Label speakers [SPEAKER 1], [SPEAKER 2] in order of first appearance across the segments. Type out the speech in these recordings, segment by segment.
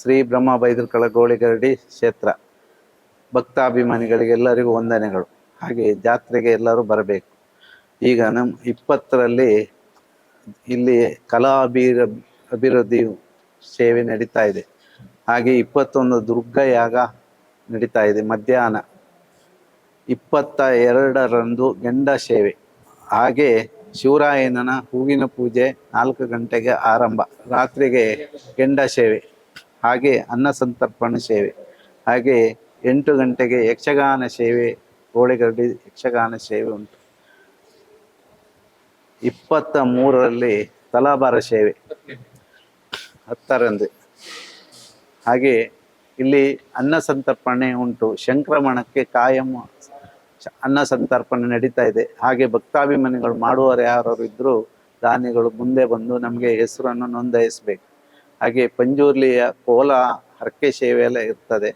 [SPEAKER 1] ಶ್ರೀ ಬ್ರಹ್ಮ ಬೈದರ್ಕಳ ಗೋಳಿಗರಡಿ ಕ್ಷೇತ್ರ. ಭಕ್ತಾಭಿಮಾನಿಗಳಿಗೆಲ್ಲರಿಗೂ ವಂದನೆಗಳು. ಹಾಗೆ ಜಾತ್ರೆಗೆ ಎಲ್ಲರೂ ಬರಬೇಕು. ಈಗ ನಮ್ಮ ಇಪ್ಪತ್ತರಲ್ಲಿ ಇಲ್ಲಿ ಕಲಾ ಅಭಿರ ಅಭಿವೃದ್ಧಿ ಸೇವೆ ನಡೀತಾ ಇದೆ. ಹಾಗೆ ಇಪ್ಪತ್ತೊಂದು ದುರ್ಗ ಯಾಗ ನಡೀತಾ ಇದೆ, ಮಧ್ಯಾಹ್ನ ಇಪ್ಪತ್ತ ಎರಡರಂದು ಗಂಡ ಸೇವೆ. ಹಾಗೆ ಶಿವರಾಯನನ ಹೂವಿನ ಪೂಜೆ ನಾಲ್ಕು ಗಂಟೆಗೆ ಆರಂಭ, ರಾತ್ರಿಗೆ ಗೆಂಡ ಸೇವೆ. ಹಾಗೆ ಅನ್ನ ಸಂತರ್ಪಣೆ ಸೇವೆ. ಹಾಗೆ ಎಂಟು ಗಂಟೆಗೆ ಯಕ್ಷಗಾನ ಸೇವೆ ಗೋಳಿಗರಡಿ ಯಕ್ಷಗಾನ ಸೇವೆ ಉಂಟು. ಇಪ್ಪತ್ತ ಮೂರರಲ್ಲಿ ತಲಾಬಾರ ಸೇವೆ. ಹತ್ತರಂದು. ಹಾಗೆ ಇಲ್ಲಿ ಅನ್ನ ಸಂತರ್ಪಣೆ ಉಂಟು. ಸಂಕ್ರಮಣಕ್ಕೆ ಕಾಯಂ ಅನ್ನ ಸಂತರ್ಪಣೆ ನಡೀತಾ ಇದೆ. ಹಾಗೆ ಭಕ್ತಾಭಿಮಾನಿಗಳು ಮಾಡುವವರು ಯಾರು ಇದ್ದರೂ ದಾನಿಗಳು ಮುಂದೆ ಬಂದು ನಮಗೆ ಹೆಸರನ್ನು ನೋಂದಾಯಿಸಬೇಕು. ಹಾಗೆ ಪಂಜುರ್ಲಿಯ ಕೋಲ, ಹರಕೆ ಸೇವೆ ಎಲ್ಲ ಇರ್ತದೆ.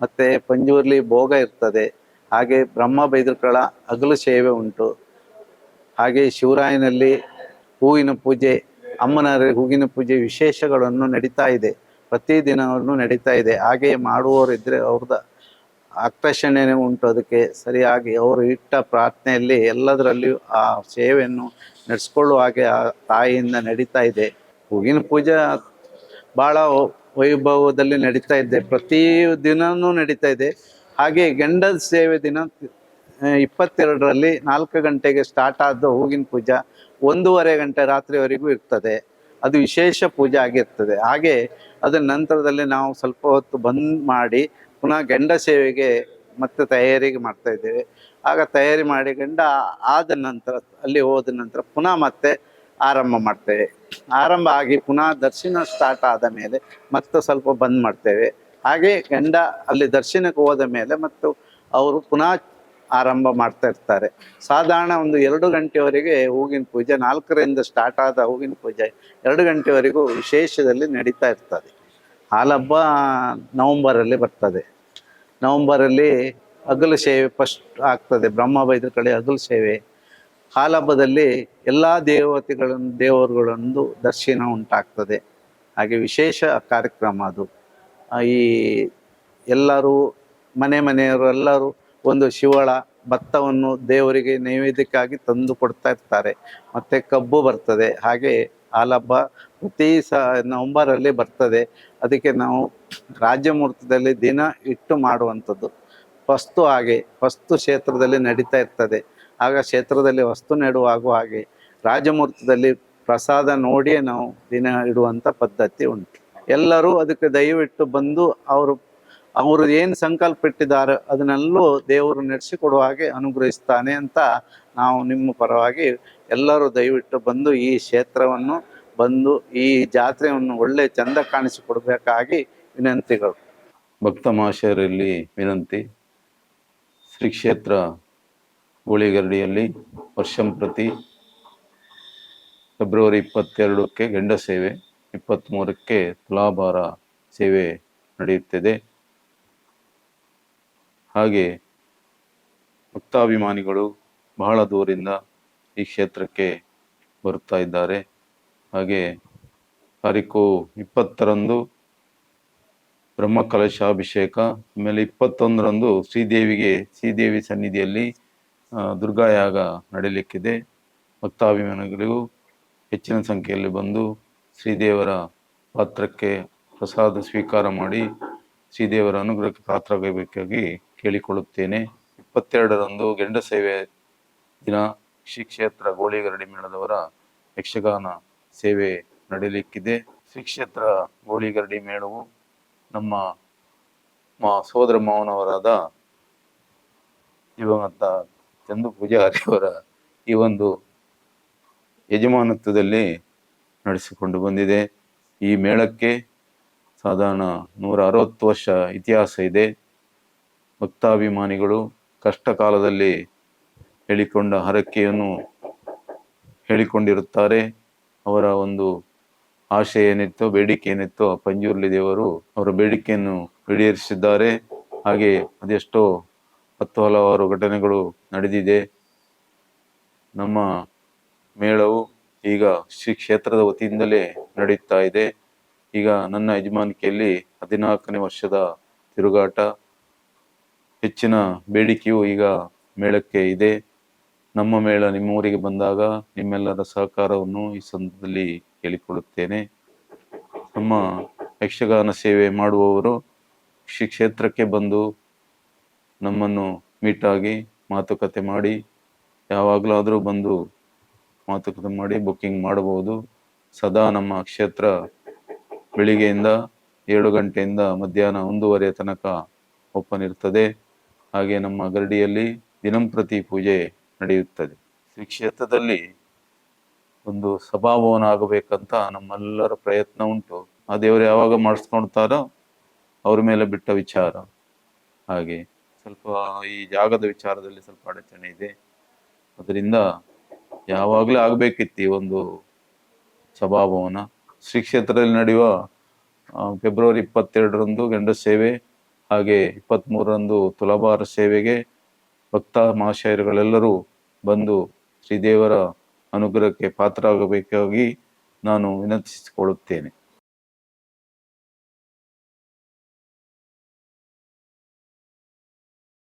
[SPEAKER 1] ಮತ್ತು ಪಂಜುರ್ಲಿ ಭೋಗ ಇರ್ತದೆ. ಹಾಗೆ ಬ್ರಹ್ಮ ಬೈದರ್ಕಳ ಹಗಲು ಸೇವೆ ಉಂಟು. ಹಾಗೆ ಶಿವರಾಯನಲ್ಲಿ ಹೂವಿನ ಪೂಜೆ ಅಮ್ಮನ ಹೂವಿನ ಪೂಜೆ ವಿಶೇಷಗಳನ್ನು ನಡೀತಾ ಇದೆ. ಪ್ರತಿದಿನವನ್ನು ನಡೀತಾ ಇದೆ. ಹಾಗೆ ಮಾಡುವವರಿದ್ದರೆ ಅವ್ರದ್ದು ಆಕರ್ಷಣೆ ಉಂಟು ಅದಕ್ಕೆ. ಸರಿಯಾಗಿ ಅವರು ಇಟ್ಟ ಪ್ರಾರ್ಥನೆಯಲ್ಲಿ ಎಲ್ಲದರಲ್ಲಿಯೂ ಆ ಸೇವೆಯನ್ನು ನಡೆಸ್ಕೊಳ್ಳುವ ಹಾಗೆ ಆ ತಾಯಿಯಿಂದ ನಡೀತಾ ಇದೆ. ಹೂವಿನ ಪೂಜೆ ಭಾಳ ವೈಭವದಲ್ಲಿ ನಡೀತಾ ಇದೆ. ಪ್ರತಿ ದಿನವೂ ನಡೀತಾ ಇದೆ. ಹಾಗೆ ಗಂಡದ ಸೇವೆ ದಿನ ಇಪ್ಪತ್ತೆರಡರಲ್ಲಿ ನಾಲ್ಕು ಗಂಟೆಗೆ ಸ್ಟಾರ್ಟ್ ಆದ ಹೂಗಿನ ಪೂಜಾ. ಒಂದೂವರೆ ಗಂಟೆ ರಾತ್ರಿವರೆಗೂ ಇರ್ತದೆ. ಅದು ವಿಶೇಷ ಪೂಜೆ ಆಗಿರ್ತದೆ. ಹಾಗೆ ಅದರ ನಂತರದಲ್ಲಿ ನಾವು ಸ್ವಲ್ಪ ಹೊತ್ತು ಬಂದ್ ಮಾಡಿ ಪುನಃ ಗಂಡ ಸೇವೆಗೆ ಮತ್ತೆ ತಯಾರಿಗೆ ಮಾಡ್ತಾ ಇದ್ದೇವೆ. ಆಗ ತಯಾರಿ ಮಾಡಿ ಗಂಡ ಆದ ನಂತರ, ಅಲ್ಲಿ ಹೋದ ನಂತರ ಪುನಃ ಮತ್ತೆ ಆರಂಭ ಮಾಡ್ತೇವೆ. ಆರಂಭ ಆಗಿ ಪುನಃ ದರ್ಶನ ಸ್ಟಾರ್ಟ್ ಆದ ಮೇಲೆ ಮತ್ತೆ ಸ್ವಲ್ಪ ಬಂದ್ ಮಾಡ್ತೇವೆ. ಹಾಗೆ ಗಂಡ ಅಲ್ಲಿ ದರ್ಶನಕ್ಕೆ ಹೋದ ಮೇಲೆ ಮತ್ತು ಅವರು ಪುನಃ ಆರಂಭ ಮಾಡ್ತಾ ಇರ್ತಾರೆ. ಸಾಧಾರಣ ಒಂದು ಎರಡು ಗಂಟೆವರೆಗೆ ಹೂವಿನ ಪೂಜೆ, ನಾಲ್ಕರಿಂದ ಸ್ಟಾರ್ಟ್ ಆದ ಹೂವಿನ ಪೂಜೆ, ಎರಡು ಗಂಟೆವರೆಗೂ ವಿಶೇಷದಲ್ಲಿ ನಡೀತಾ ಇರ್ತದೆ. ಹಾಲಬ್ಬ ನವಂಬರಲ್ಲಿ ಬರ್ತದೆ. ನವಂಬರಲ್ಲಿ ಹಗಲು ಸೇವೆ ಫಸ್ಟ್ ಆಗ್ತದೆ. ಬ್ರಹ್ಮ ಬೈದ್ರ ಕಡೆ ಸೇವೆ. ಹಾಲಬ್ಬದಲ್ಲಿ ಎಲ್ಲ ದೇವತೆಗಳನ್ನು, ದೇವರುಗಳೊಂದು ದರ್ಶನ ಉಂಟಾಗ್ತದೆ. ಹಾಗೆ ವಿಶೇಷ ಕಾರ್ಯಕ್ರಮ ಅದು. ಈ ಎಲ್ಲರೂ, ಮನೆ ಮನೆಯವರೆಲ್ಲರೂ ಒಂದು ಶಿವಳ ಭತ್ತವನ್ನು ದೇವರಿಗೆ ನೈವೇದ್ಯಕ್ಕಾಗಿ ತಂದು ಕೊಡ್ತಾ ಇರ್ತಾರೆ. ಮತ್ತು ಕಬ್ಬು ಬರ್ತದೆ. ಹಾಗೆ ಹಾಲಬ್ಬ ಪ್ರತಿ ಸ, ನವಂಬರಲ್ಲಿ ಬರ್ತದೆ. ಅದಕ್ಕೆ ನಾವು ರಾಜ್ಯ ಮುಹೂರ್ತದಲ್ಲಿ ದಿನ ಇಟ್ಟು ಮಾಡುವಂಥದ್ದು. ಫಸ್ತು ಹಾಗೆ ಫಸ್ತು ಕ್ಷೇತ್ರದಲ್ಲಿ ನಡೀತಾ ಇರ್ತದೆ. ಆಗ ಕ್ಷೇತ್ರದಲ್ಲಿ ವಸ್ತು ನೆಡುವಾಗುವ ಹಾಗೆ ರಾಜಮೂರ್ತದಲ್ಲಿ ಪ್ರಸಾದ ನೋಡಿಯೇ ನಾವು ದಿನ ಇಡುವಂಥ ಪದ್ಧತಿ ಉಂಟು. ಎಲ್ಲರೂ ಅದಕ್ಕೆ ದಯವಿಟ್ಟು ಬಂದು ಅವರು ಅವರು ಏನು ಸಂಕಲ್ಪ ಇಟ್ಟಿದ್ದಾರೆ ಅದನ್ನೆಲ್ಲೂ ದೇವರು ನಡೆಸಿಕೊಡುವ ಹಾಗೆ ಅನುಗ್ರಹಿಸ್ತಾನೆ ಅಂತ ನಾವು ನಿಮ್ಮ ಪರವಾಗಿ ಎಲ್ಲರೂ ದಯವಿಟ್ಟು ಬಂದು ಈ ಕ್ಷೇತ್ರವನ್ನು ಬಂದು ಈ ಜಾತ್ರೆಯನ್ನು ಒಳ್ಳೆ ಚಂದ ಕಾಣಿಸಿಕೊಡ್ಬೇಕಾಗಿ ವಿನಂತಿಗಳು.
[SPEAKER 2] ಭಕ್ತ ಮಹಾಶಯರಲ್ಲಿ ವಿನಂತಿ ಶ್ರೀ ಕ್ಷೇತ್ರ ಗೋಳಿಗರಡಿಯಲ್ಲಿ ವರ್ಷಂಪ್ರತಿ ಫೆಬ್ರವರಿ ಇಪ್ಪತ್ತೆರಡಕ್ಕೆ ಗಂಡ ಸೇವೆ ಇಪ್ಪತ್ತ್ಮೂರಕ್ಕೆ ತುಲಾಭಾರ ಸೇವೆ ನಡೆಯುತ್ತಿದೆ. ಹಾಗೆ ಭಕ್ತಾಭಿಮಾನಿಗಳು ಬಹಳ ದೂರಿಂದ ಈ ಕ್ಷೇತ್ರಕ್ಕೆ ಬರುತ್ತಾ ಇದ್ದಾರೆ. ಹಾಗೆ ತಾರೀಕು ಇಪ್ಪತ್ತರಂದು ಬ್ರಹ್ಮ ಕಲಶಾಭಿಷೇಕ ಆಮೇಲೆ ಇಪ್ಪತ್ತೊಂದರಂದು ಶ್ರೀದೇವಿಗೆ, ಶ್ರೀದೇವಿ ಸನ್ನಿಧಿಯಲ್ಲಿ ದುರ್ಗಾಯಾಗ ನಡೆಯಲಿಕ್ಕಿದೆ ಭಕ್ತಾಭಿಮಾನಿಗಳಿಗೂ ಹೆಚ್ಚಿನ ಸಂಖ್ಯೆಯಲ್ಲಿ ಬಂದು ಶ್ರೀದೇವರ ಪಾತ್ರಕ್ಕೆ ಪ್ರಸಾದ ಸ್ವೀಕಾರ ಮಾಡಿ ಶ್ರೀದೇವರ ಅನುಗ್ರಹಕ್ಕೆ ಪಾತ್ರವಾಗಬೇಕಾಗಿ ಕೇಳಿಕೊಳ್ಳುತ್ತೇನೆ. ಇಪ್ಪತ್ತೆರಡರಂದು ಗೆಂಡ ಸೇವೆ ದಿನ ಶ್ರೀ ಕ್ಷೇತ್ರ ಗೋಳಿಗರಡಿ ಮೇಳದವರ ಯಕ್ಷಗಾನ ಸೇವೆ ನಡೆಯಲಿಕ್ಕಿದೆ ಶ್ರೀ ಕ್ಷೇತ್ರ ಗೋಳಿಗರಡಿ ಮೇಳವು ನಮ್ಮ ಮಾ ಸೋದರ ಮಾವನವರಾದ ದಿವಂಗತ ಚಂದು ಪೂಜಾರಿಯವರ ಈ ಒಂದು ಯಜಮಾನತ್ವದಲ್ಲಿ ನಡೆಸಿಕೊಂಡು ಬಂದಿದೆ. ಈ ಮೇಳಕ್ಕೆ ಸಾಧಾರಣ ನೂರ ಅರವತ್ತು ವರ್ಷ ಇತಿಹಾಸ ಇದೆ. ಭಕ್ತಾಭಿಮಾನಿಗಳು ಕಷ್ಟ ಕಾಲದಲ್ಲಿ ಹೇಳಿಕೊಂಡ ಹರಕೆಯನ್ನು ಹೇಳಿಕೊಂಡಿರುತ್ತಾರೆ. ಅವರ ಒಂದು ಆಶೆ ಏನಿತ್ತು, ಬೇಡಿಕೆ ಏನಿತ್ತು ಪಂಜುರ್ಲಿ ದೇವರು ಅವರ ಬೇಡಿಕೆಯನ್ನು ಈಡೇರಿಸಿದ್ದಾರೆ. ಹಾಗೆ ಅದೆಷ್ಟೋ ಹತ್ತು ಹಲವಾರು ಘಟನೆಗಳು ನಡೆದಿದೆ. ನಮ್ಮ ಮೇಳವು ಈಗ ಶ್ರೀ ಕ್ಷೇತ್ರದ ವತಿಯಿಂದಲೇ ನಡೆಯುತ್ತಾ ಇದೆ. ಈಗ ನನ್ನ ಯಜಮಾನಿಕೆಯಲ್ಲಿ ಹದಿನಾಲ್ಕನೇ ವರ್ಷದ ತಿರುಗಾಟ. ಹೆಚ್ಚಿನ ಬೇಡಿಕೆಯು ಈಗ ಮೇಳಕ್ಕೆ ಇದೆ. ನಮ್ಮ ಮೇಳ ನಿಮ್ಮೂರಿಗೆ ಬಂದಾಗ ನಿಮ್ಮೆಲ್ಲರ ಸಹಕಾರವನ್ನು ಈ ಸಂದರ್ಭದಲ್ಲಿ ಕೇಳಿಕೊಳ್ಳುತ್ತೇನೆ. ನಮ್ಮ ಯಕ್ಷಗಾನ ಸೇವೆ ಮಾಡುವವರು ಶ್ರೀ ಕ್ಷೇತ್ರಕ್ಕೆ ಬಂದು ನಮ್ಮನ್ನು ಮೀಟಾಗಿ ಮಾತುಕತೆ ಮಾಡಿ, ಯಾವಾಗಲಾದರೂ ಬಂದು ಮಾತುಕತೆ ಮಾಡಿ ಬುಕ್ಕಿಂಗ್ ಮಾಡಬಹುದು ಸದಾ ನಮ್ಮ ಕ್ಷೇತ್ರ ಬೆಳಿಗ್ಗೆಯಿಂದ ಏಳು ಗಂಟೆಯಿಂದ ಮಧ್ಯಾಹ್ನ ಒಂದೂವರೆ ತನಕ ಓಪನ್ ಇರ್ತದೆ. ಹಾಗೆ ನಮ್ಮ ಗರಡಿಯಲ್ಲಿ ದಿನಂಪ್ರತಿ ಪೂಜೆ ನಡೆಯುತ್ತದೆ. ಶ್ರೀ ಕ್ಷೇತ್ರದಲ್ಲಿ ಒಂದು ಸಭಾಭವನ ಆಗಬೇಕಂತ ನಮ್ಮೆಲ್ಲರ ಪ್ರಯತ್ನ ಉಂಟು. ಆ ದೇವರು ಯಾವಾಗ ಮಾಡಿಸ್ಕೊಳ್ತಾರೋ ಅವ್ರ ಮೇಲೆ ಬಿಟ್ಟ ವಿಚಾರ. ಹಾಗೆ ಸ್ವಲ್ಪ ಈ ಜಾಗದ ವಿಚಾರದಲ್ಲಿ ಸ್ವಲ್ಪ ಅಡಚಣೆ ಇದೆ. ಅದರಿಂದ ಯಾವಾಗಲೂ ಆಗಬೇಕಿತ್ತು ಈ ಒಂದು ಸಭಾಭವನ. ಶ್ರೀ ಕ್ಷೇತ್ರದಲ್ಲಿ ನಡೆಯುವ ಫೆಬ್ರವರಿ ಇಪ್ಪತ್ತೆರಡರಂದು ಗಂಡ ಸೇವೆ, ಹಾಗೆ ಇಪ್ಪತ್ತ್ಮೂರರಂದು ತುಲಾಭಾರ ಸೇವೆಗೆ ಭಕ್ತ ಮಹಾಶಯರುಗಳೆಲ್ಲರೂ ಬಂದು ಶ್ರೀದೇವರ ಅನುಗ್ರಹಕ್ಕೆ ಪಾತ್ರರಾಗಬೇಕಾಗಿ ನಾನು ವಿನಂತಿಸಿಕೊಳ್ಳುತ್ತೇನೆ.